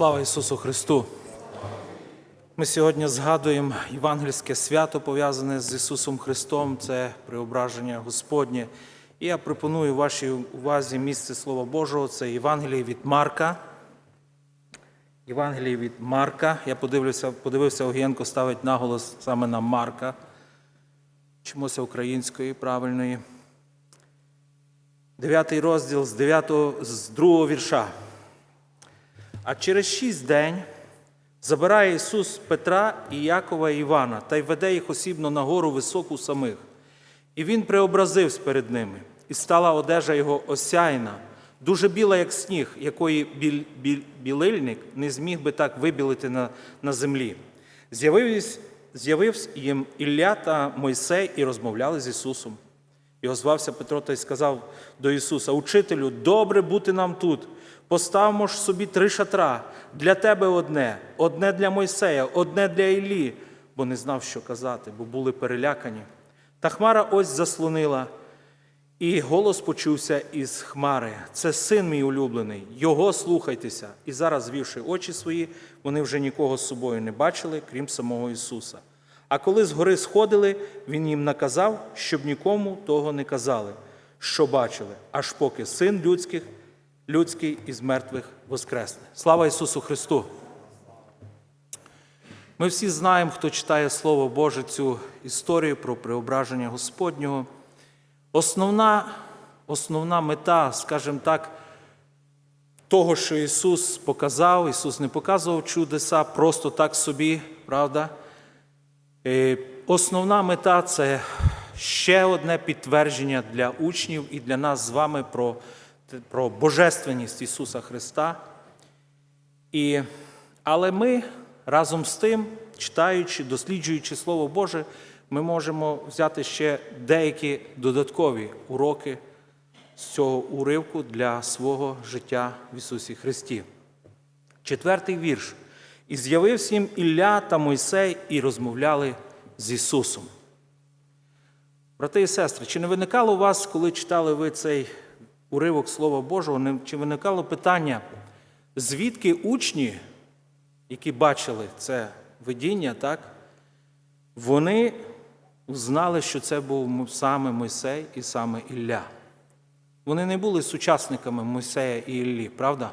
Слава Ісусу Христу! Ми сьогодні згадуємо євангельське свято, пов'язане з Ісусом Христом, це преображення Господнє. І я пропоную вашій увазі місце Слова Божого, це Євангеліє від Марка. Євангеліє від Марка. Я подивився, подивився Огієнко ставить наголос саме на Марка. Чомуся української правильної. Дев'ятий розділ з 9, з другого вірша. А через шість день забирає Ісус Петра і Якова і Івана та й веде їх осібно на гору високу самих. І він преобразився перед ними, і стала одежа його осяйна, дуже біла, як сніг, якої біль, біль, білильник не зміг би так вибілити на, на землі. З'явився, їм Ілля та Мойсей і розмовляли з Ісусом. І озвався Петро та й сказав до Ісуса: Учителю, добре бути нам тут. Поставмо ж собі три шатра для тебе одне, одне для Мойсея, одне для Іллі, бо не знав, що казати, бо були перелякані. Та хмара ось заслонила, і голос почувся із хмари. Це син мій улюблений, його слухайтеся. І зараз, звівши очі свої, вони вже нікого з собою не бачили, крім самого Ісуса. А коли з гори сходили, Він їм наказав, щоб нікому того не казали, що бачили, аж поки син людських, людський із мертвих воскресне. Слава Ісусу Христу! Ми всі знаємо, хто читає Слово Боже, цю історію про преображення Господнього. Основна, основна мета, скажімо так, того, що Ісус показав, Ісус не показував чудеса просто так собі, правда? Е, Основна мета це ще одне підтвердження для учнів і для нас з вами про, про божественність Ісуса Христа. І, але ми разом з тим, читаючи, досліджуючи Слово Боже, ми можемо взяти ще деякі додаткові уроки з цього уривку для свого життя в Ісусі Христі. Четвертий вірш. І з'явився їм Ілля та Мойсей і розмовляли з Ісусом. Брати і сестри, чи не виникало у вас, коли читали ви цей уривок Слова Божого, чи виникало питання, звідки учні, які бачили це видіння, так, вони знали, що це був саме Мойсей і саме Ілля. Вони не були сучасниками Мойсея і Іллі, правда?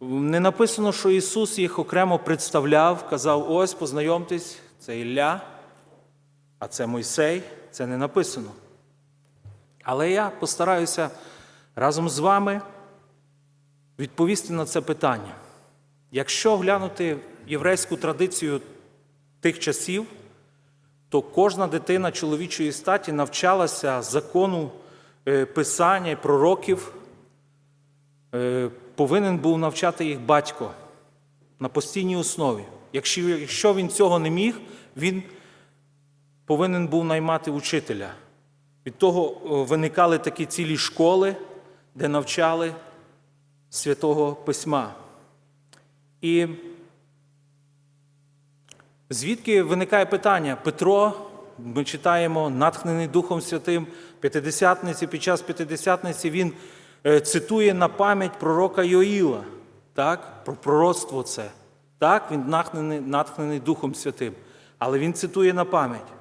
Не написано, що Ісус їх окремо представляв, казав: ось, познайомтесь, це Ілля, а це Мойсей, це не написано. Але я постараюся разом з вами відповісти на це питання. Якщо глянути єврейську традицію тих часів, то кожна дитина чоловічої статі навчалася закону е, писання і пророків, е, повинен був навчати їх батько на постійній основі. Якщо, якщо він цього не міг, він повинен був наймати учителя. Від того е, виникали такі цілі школи, де навчали святого письма. І звідки виникає питання? Петро, ми читаємо, натхнений Духом Святим, П'ятидесятниці, під час П'ятидесятниці він е, цитує на пам'ять пророка Йоїла, так? про пророцтво це. Так, він натхнений, натхнений Духом Святим. Але він цитує на пам'ять.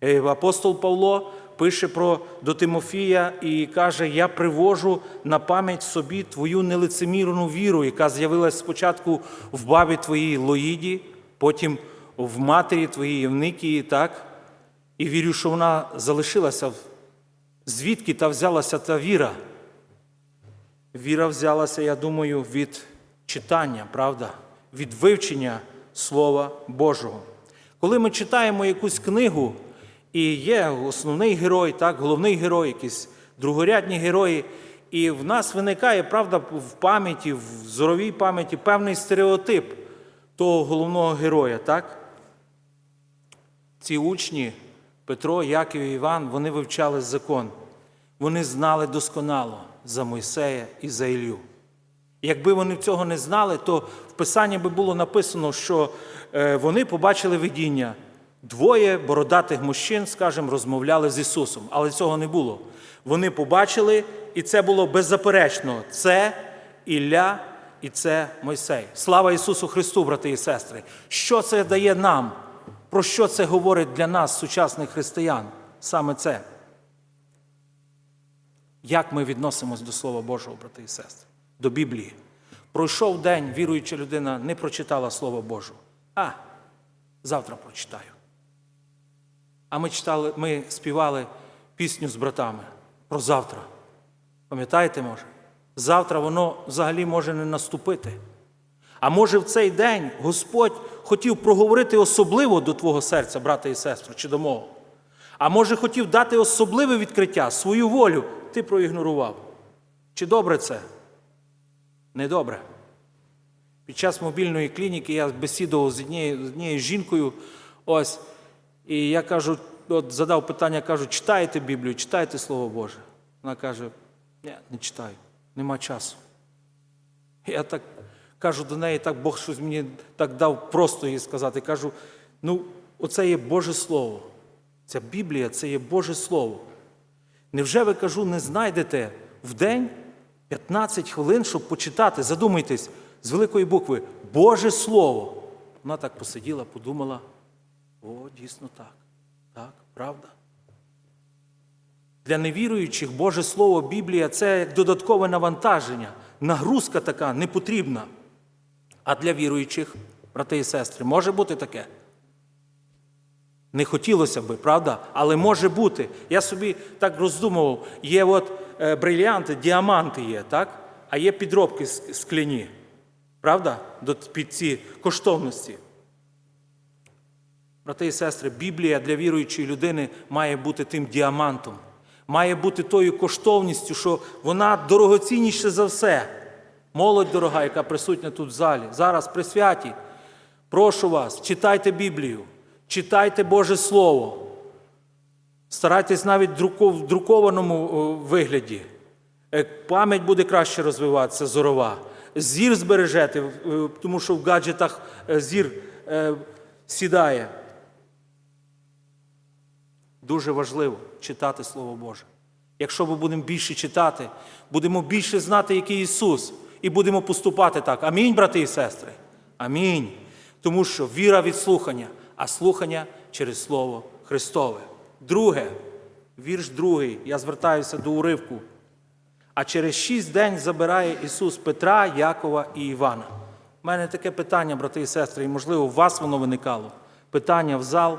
Е, Апостол Павло пише про до Тимофія і каже: Я привожу на пам'ять собі твою нелицемірну віру, яка з'явилась спочатку в бабі твоїй Лоїді, потім в матері твоїй Євникії, так? І вірю, що вона залишилася. Звідки та взялася та віра? Віра взялася, я думаю, від читання, правда, від вивчення Слова Божого. Коли ми читаємо якусь книгу, і є основний герой, так, головний герой, якісь другорядні герої, і в нас виникає, правда, в пам'яті, в зоровій пам'яті певний стереотип того головного героя, так? Ці учні, Петро, Яків і Іван, вони вивчали закон. Вони знали досконало за Мойсея і за Ілью. Якби вони цього не знали, то в Писанні би було написано, що е, вони побачили видіння. Двоє бородатих мужчин, скажімо, розмовляли з Ісусом, але цього не було. Вони побачили, і це було беззаперечно. Це Ілля і це Мойсей. Слава Ісусу Христу, брати і сестри! Що це дає нам? Про що це говорить для нас, сучасних християн? Саме це. Як ми відносимось до Слова Божого, брати і сестри, до Біблії? Пройшов день, віруюча людина не прочитала Слово Божого. А, завтра прочитаю. А ми читали, ми співали пісню з братами про завтра. Пам'ятаєте, може? Завтра воно взагалі може не наступити. А може в цей день Господь хотів проговорити особливо до твого серця, брата і сестру, чи до мого. А може хотів дати особливе відкриття, свою волю, ти проігнорував. Чи добре це? Недобре. Під час мобільної клініки я бесідував з однією, з однією жінкою, ось, і я кажу, от задав питання, кажу, читаєте Біблію, читаєте Слово Боже? Вона каже, ні, не читаю, нема часу. Я так кажу до неї, так Бог щось мені так дав просто їй сказати. Кажу, ну, оце є Боже Слово. Ця Біблія це є Боже Слово. Невже ви кажу, не знайдете в день 15 хвилин, щоб почитати, задумайтесь, з великої букви Боже Слово. Вона так посиділа, подумала, о, дійсно так. Так, правда. Для невіруючих Боже Слово, Біблія це як додаткове навантаження, нагрузка така непотрібна. А для віруючих, брати і сестри, може бути таке? Не хотілося би, правда? Але може бути. Я собі так роздумував, є от е, брильянти, діаманти є, так? А є підробки скляні. Правда? Під ці коштовності. Брати і сестри, Біблія для віруючої людини має бути тим діамантом, має бути тою коштовністю, що вона дорогоцінніша за все. Молодь дорога, яка присутня тут в залі, зараз при святі. Прошу вас, читайте Біблію, читайте Боже Слово. Старайтесь навіть в друкованому вигляді. Е, Пам'ять буде краще розвиватися, зорова. Зір збережете, тому що в гаджетах е, зір е, сідає. Дуже важливо читати Слово Боже. Якщо ми будемо більше читати, будемо більше знати, який Ісус, і будемо поступати так. Амінь, брати і сестри. Амінь. Тому що віра від слухання, а слухання через Слово Христове. Друге, вірш другий, я звертаюся до уривку. А через шість день забирає Ісус Петра, Якова і Івана. У мене таке питання, брати і сестри, і можливо, у вас воно виникало. Питання в зал.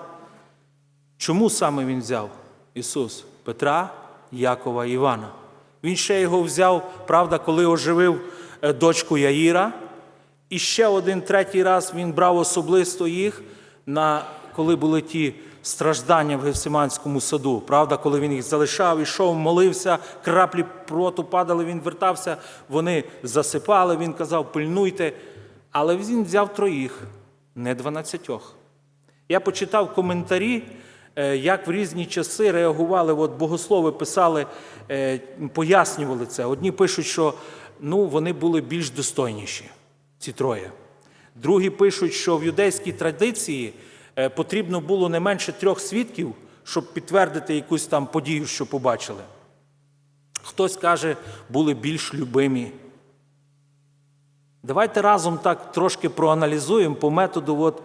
Чому саме він взяв Ісус Петра, Якова і Івана? Він ще його взяв, правда, коли оживив е, дочку Яїра. І ще один третій раз він брав особисто їх, на, коли були ті страждання в Гефсиманському саду. Правда, коли він їх залишав, ішов, молився, краплі проту падали, він вертався, вони засипали, він казав, пильнуйте. Але він взяв троїх, не дванадцятьох. Я почитав коментарі, як в різні часи реагували, от богослови писали, е, пояснювали це. Одні пишуть, що ну, вони були більш достойніші, ці троє. Другі пишуть, що в юдейській традиції е, потрібно було не менше трьох свідків, щоб підтвердити якусь там подію, що побачили. Хтось каже, були більш любимі. Давайте разом так трошки проаналізуємо по методу, от, е,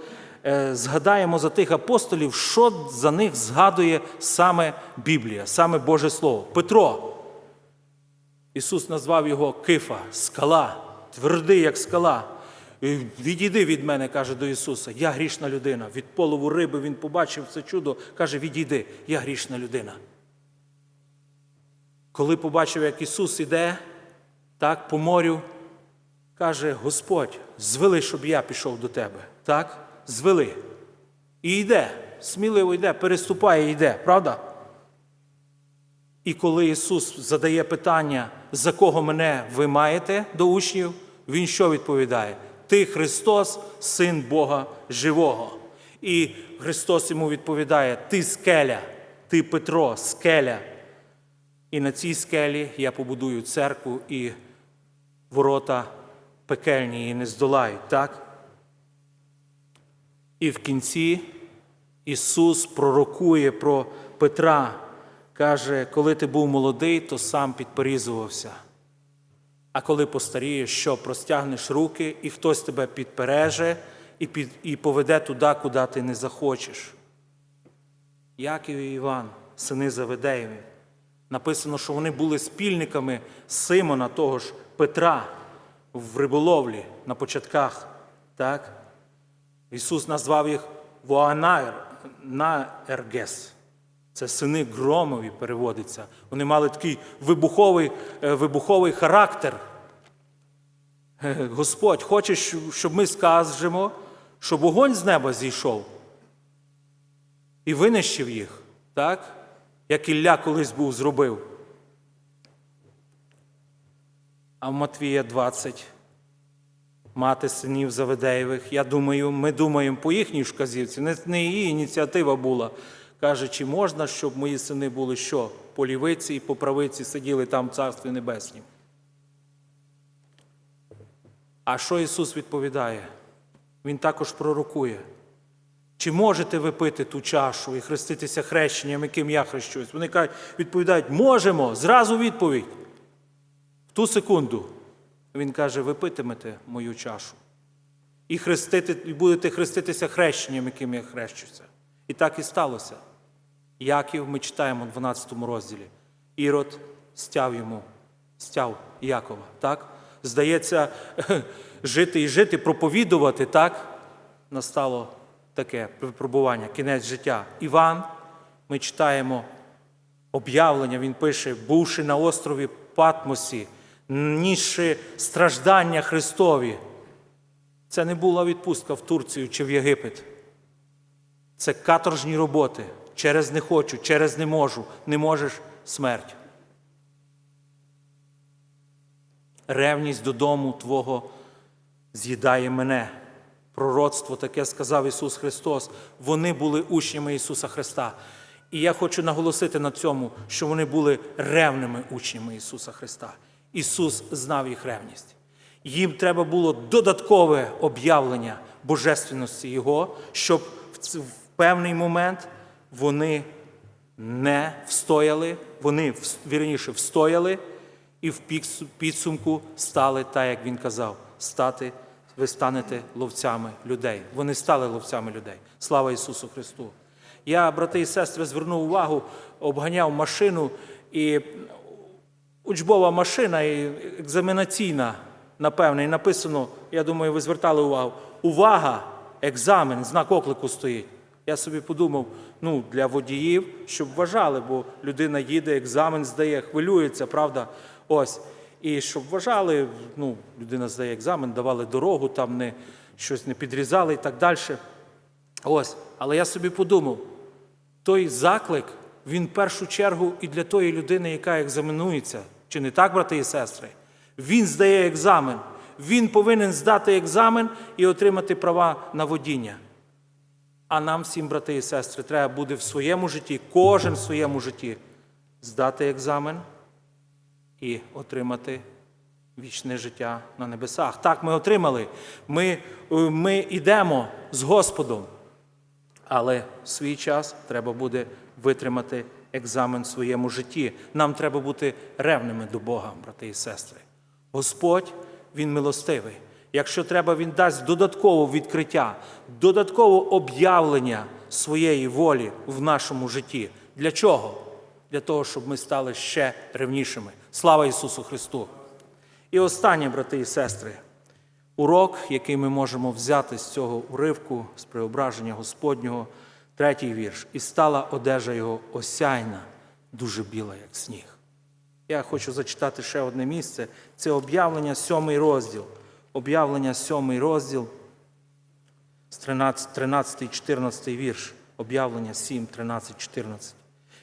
згадаємо за тих апостолів, що за них згадує саме Біблія, саме Боже Слово. Петро. Ісус назвав його Кифа, скала, твердий, як скала. Відійди від мене, каже до Ісуса, я грішна людина. Від полову риби він побачив це чудо, каже, відійди, я грішна людина. Коли побачив, як Ісус іде так, по морю, каже, Господь, звели, щоб я пішов до тебе. Так? Звели. І йде, сміливо йде, переступає йде, правда? І коли Ісус задає питання, за кого мене ви маєте до учнів, Він що відповідає? Ти Христос, Син Бога Живого. І Христос йому відповідає: Ти скеля, ти Петро, скеля. І на цій скелі я побудую церкву, і ворота пекельні її не здолають, так? І в кінці Ісус пророкує про Петра, каже, коли ти був молодий, то сам підперізувався. А коли постарієш, що простягнеш руки, і хтось тебе підпереже і, під, і поведе туди, куди ти не захочеш. Яків і Іван, сини Заведеєві. Написано, що вони були спільниками Симона, того ж Петра в риболовлі на початках. Так? Ісус назвав їх Воанаергес. Це сини громові переводиться. Вони мали такий вибуховий, е, вибуховий характер. Е, Господь хоче, щоб ми скажемо, що вогонь з неба зійшов і винищив їх, так? Як Ілля колись був зробив. А в Матвія 20 мати синів Заведеєвих. Я думаю, ми думаємо по їхній вказівці, не, не її ініціатива була. Каже, чи можна, щоб мої сини були що? По лівиці і по правиці сиділи там в Царстві Небеснім. А що Ісус відповідає? Він також пророкує. Чи можете ви пити ту чашу і хреститися хрещенням, яким я хрещусь? Вони кажуть, відповідають, можемо, зразу відповідь. В ту секунду він каже, ви питимете мою чашу. І, хрестити, і будете хреститися хрещенням, яким я хрещуся. І так і сталося. Яків ми читаємо в 12 розділі. Ірод стяв йому, стяв Якова. Так? Здається, жити і жити, проповідувати, так? Настало таке випробування, кінець життя. Іван, ми читаємо об'явлення, він пише, бувши на острові Патмосі, нісши страждання Христові. Це не була відпустка в Турцію чи в Єгипет. Це каторжні роботи. Через не хочу, через не можу, не можеш смерть. Ревність додому Твого з'їдає мене. Пророцтво таке сказав Ісус Христос. Вони були учнями Ісуса Христа. І я хочу наголосити на цьому, що вони були ревними учнями Ісуса Христа. Ісус знав їх ревність. Їм треба було додаткове об'явлення божественності Його, щоб в певний момент вони не встояли, вони вірніше встояли і в підсумку стали, так як він казав, стати, ви станете ловцями людей. Вони стали ловцями людей. Слава Ісусу Христу! Я, брати і сестри, звернув увагу, обганяв машину, і учбова машина і екзаменаційна, напевне, і написано, я думаю, ви звертали увагу. Увага! Екзамен, знак оклику стоїть. Я собі подумав, ну, для водіїв, щоб вважали, бо людина їде, екзамен здає, хвилюється, правда? Ось. І щоб вважали, ну, людина здає екзамен, давали дорогу, там не, щось не підрізали і так далі. Ось. Але я собі подумав, той заклик, він в першу чергу і для тої людини, яка екзаменується. Чи не так, брати і сестри? Він здає екзамен. Він повинен здати екзамен і отримати права на водіння. А нам всім, брати і сестри, треба буде в своєму житті, кожен в своєму житті, здати екзамен і отримати вічне життя на небесах. Так, ми отримали. Ми, е, ми йдемо з Господом. Але в свій час треба буде витримати екзамен в своєму житті. Нам треба бути ревними до Бога, брати і сестри. Господь, Він милостивий. Якщо треба, Він дасть додаткове відкриття, додаткове об'явлення своєї волі в нашому житті. Для чого? Для того, щоб ми стали ще ревнішими. Слава Ісусу Христу! І останнє, брати і сестри, урок, який ми можемо взяти з цього уривку, з преображення Господнього, третій вірш. І стала одежа його осяйна, дуже біла, як сніг. Я хочу зачитати ще одне місце. Це об'явлення, сьомий розділ. Об'явлення, сьомий розділ, 13, 13 14 вірш. Об'явлення 7, 13, 14.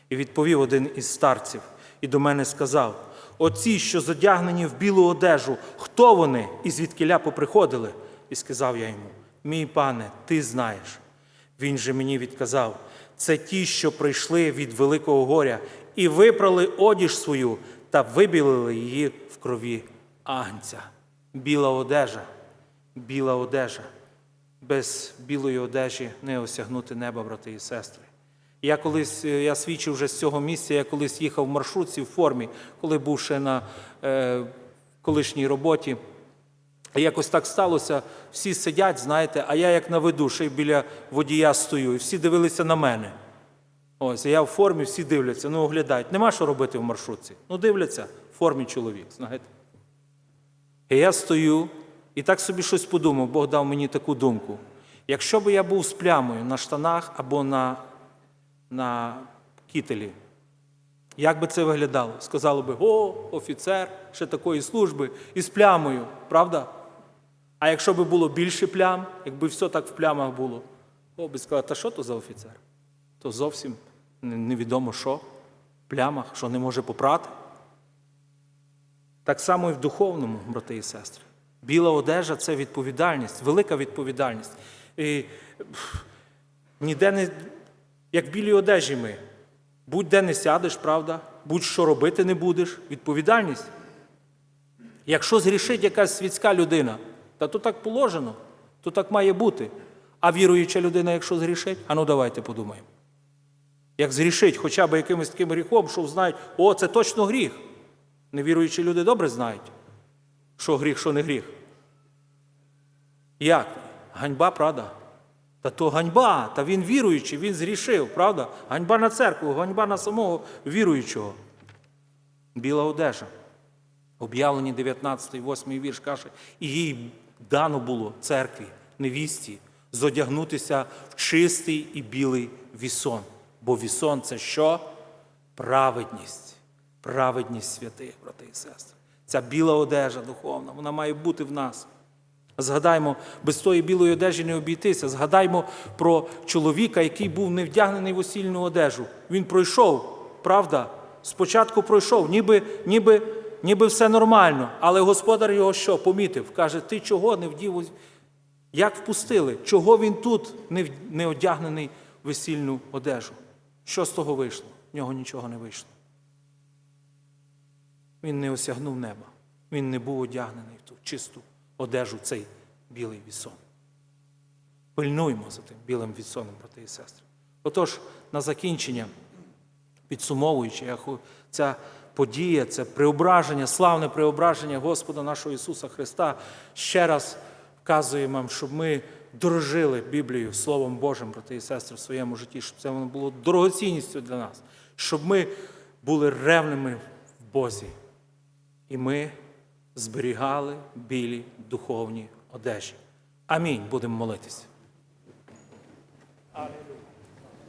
І відповів один із старців, і до мене сказав: Оці, що задягнені в білу одежу, хто вони і звідкиля поприходили? І сказав я йому: Мій пане, ти знаєш. Він же мені відказав: це ті, що прийшли від великого горя, і випрали одіж свою та вибілили її в крові агнця. Біла одежа, біла одежа. Без білої одежі не осягнути неба, брати і сестри. Я колись е, я свідчив вже з цього місця, я колись їхав в маршрутці в формі, коли був ще на е, колишній роботі. І якось так сталося, всі сидять, знаєте, а я як на виду, ще й біля водія стою, і всі дивилися на мене. Ось, я в формі, всі дивляться, ну оглядають. Нема що робити в маршрутці. Ну, дивляться в формі чоловік, знаєте. І я стою і так собі щось подумав, Бог дав мені таку думку. Якщо б я був з плямою на штанах або на, на кітелі, як би це виглядало? Сказали би, о, офіцер ще такої служби із плямою, правда? А якщо б було більше плям, якби все так в плямах було, о, би сказали, та що то за офіцер? То зовсім невідомо що, в плямах, що не може попрати. Так само і в духовному, брати і сестри. Біла одежа це відповідальність, велика відповідальність. І ніде не, як в білій одежі ми. Будь-де не сядеш, правда, будь-що робити не будеш. Відповідальність. Якщо згрішить якась світська людина, та то так положено, то так має бути. А віруюча людина, якщо згрішить, а ну давайте подумаємо. Як згрішить хоча б якимось таким гріхом, що знають, о, це точно гріх. Невіруючі люди добре знають, що гріх, що не гріх. Як? Ганьба, правда? Та то ганьба, та він віруючий, він зрішив, правда? Ганьба на церкву, ганьба на самого віруючого. Біла одежа. Об'явлені 19, 8 вірш каже, і їй дано було церкві, невісті, зодягнутися в чистий і білий вісон. Бо вісон це що? Праведність. Праведність святих, брати і сестри. Ця біла одежа духовна, вона має бути в нас. Згадаймо, без тої білої одежі не обійтися. Згадаймо про чоловіка, який був не вдягнений в осільну одежу. Він пройшов, правда? Спочатку пройшов, ніби, ніби, ніби все нормально. Але господар його що помітив? Каже, ти чого не вдів? Як впустили? Чого він тут не, одягнений в весільну одежу? Що з того вийшло? В нього нічого не вийшло. Він не осягнув неба. Він не був одягнений в ту чисту одежу, цей білий вісон. Пильнуймо за тим білим вісоном, брати і сестри. Отож, на закінчення, підсумовуючи, ця подія, це преображення, славне преображення Господа нашого Ісуса Христа, ще раз вказує нам, щоб ми дорожили Біблією, Словом Божим, брати і сестри, в своєму житті, щоб це воно було дорогоцінністю для нас, щоб ми були ревними в Бозі. І ми зберігали білі духовні одежі. Амінь. Будемо молитися. Алілуя.